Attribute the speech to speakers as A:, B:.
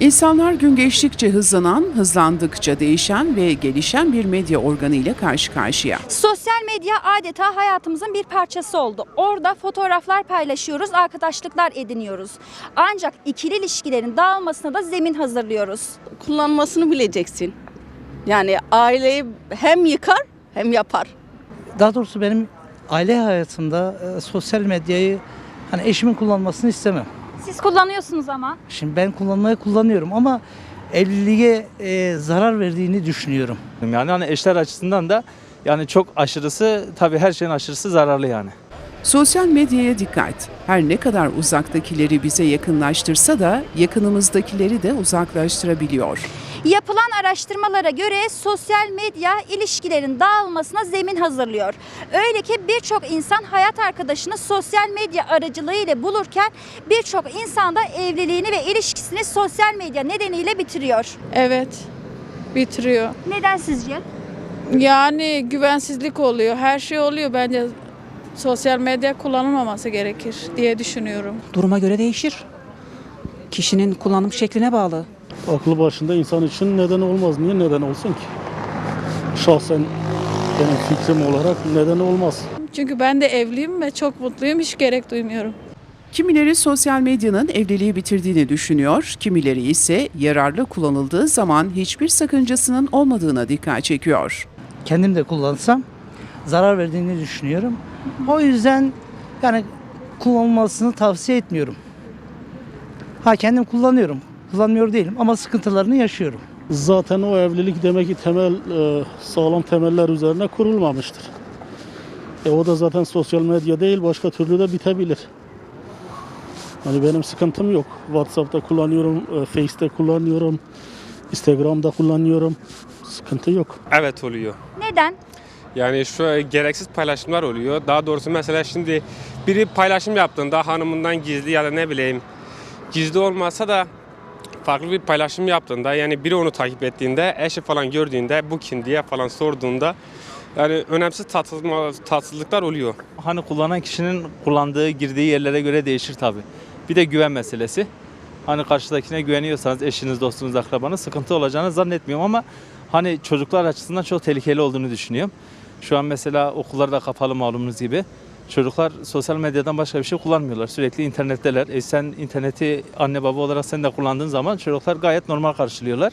A: İnsanlar gün geçtikçe hızlanan, hızlandıkça değişen ve gelişen bir medya organı ile karşı karşıya.
B: Sosyal medya adeta hayatımızın bir parçası oldu. Orada fotoğraflar paylaşıyoruz, arkadaşlıklar ediniyoruz. Ancak ikili ilişkilerin dağılmasına da zemin hazırlıyoruz.
C: kullanmasını bileceksin. Yani aileyi hem yıkar hem yapar.
D: Daha doğrusu benim aile hayatımda e, sosyal medyayı hani eşimin kullanmasını istemem.
B: Siz kullanıyorsunuz ama.
D: Şimdi ben kullanmayı kullanıyorum ama evliliğe e, zarar verdiğini düşünüyorum.
E: Yani hani eşler açısından da yani çok aşırısı tabii her şeyin aşırısı zararlı yani.
A: Sosyal medyaya dikkat. Her ne kadar uzaktakileri bize yakınlaştırsa da yakınımızdakileri de uzaklaştırabiliyor.
B: Yapılan araştırmalara göre sosyal medya ilişkilerin dağılmasına zemin hazırlıyor. Öyle ki birçok insan hayat arkadaşını sosyal medya aracılığıyla bulurken birçok insan da evliliğini ve ilişkisini sosyal medya nedeniyle bitiriyor.
F: Evet, bitiriyor.
B: Neden sizce?
F: Yani güvensizlik oluyor, her şey oluyor. Bence sosyal medya kullanılmaması gerekir diye düşünüyorum.
G: duruma göre değişir. Kişinin kullanım şekline bağlı.
H: aklı başında insan için neden olmaz. Niye neden olsun ki? Şahsen benim fikrim olarak neden olmaz.
F: Çünkü ben de evliyim ve çok mutluyum, hiç gerek duymuyorum.
A: Kimileri sosyal medyanın evliliği bitirdiğini düşünüyor, kimileri ise yararlı kullanıldığı zaman hiçbir sakıncasının olmadığına dikkat çekiyor.
D: Kendim de kullansam zarar verdiğini düşünüyorum. O yüzden yani kullanılmasını tavsiye etmiyorum. Ha kendim kullanıyorum. Kullanmıyor değilim ama sıkıntılarını yaşıyorum.
H: Zaten o evlilik demek ki temel e, sağlam temeller üzerine kurulmamıştır. E o da zaten sosyal medya değil başka türlü de bitebilir. Hani benim sıkıntım yok. WhatsApp'ta kullanıyorum, e, Face'te kullanıyorum, Instagram'da kullanıyorum. Sıkıntı yok.
I: Evet oluyor.
B: Neden?
I: Yani şu gereksiz paylaşımlar oluyor. Daha doğrusu mesela şimdi biri paylaşım yaptığında hanımından gizli ya da ne bileyim gizli olmasa da farklı bir paylaşım yaptığında yani biri onu takip ettiğinde eşi falan gördüğünde bu kim diye falan sorduğunda yani önemsiz tatsızma, tatsızlıklar oluyor.
E: Hani kullanan kişinin kullandığı, girdiği yerlere göre değişir tabii. Bir de güven meselesi. Hani karşıdakine güveniyorsanız eşiniz, dostunuz, akrabanız sıkıntı olacağını zannetmiyorum ama hani çocuklar açısından çok tehlikeli olduğunu düşünüyorum. Şu an mesela okullar da kapalı malumunuz gibi. Çocuklar sosyal medyadan başka bir şey kullanmıyorlar. Sürekli internetteler. E sen interneti anne baba olarak sen de kullandığın zaman çocuklar gayet normal karşılıyorlar.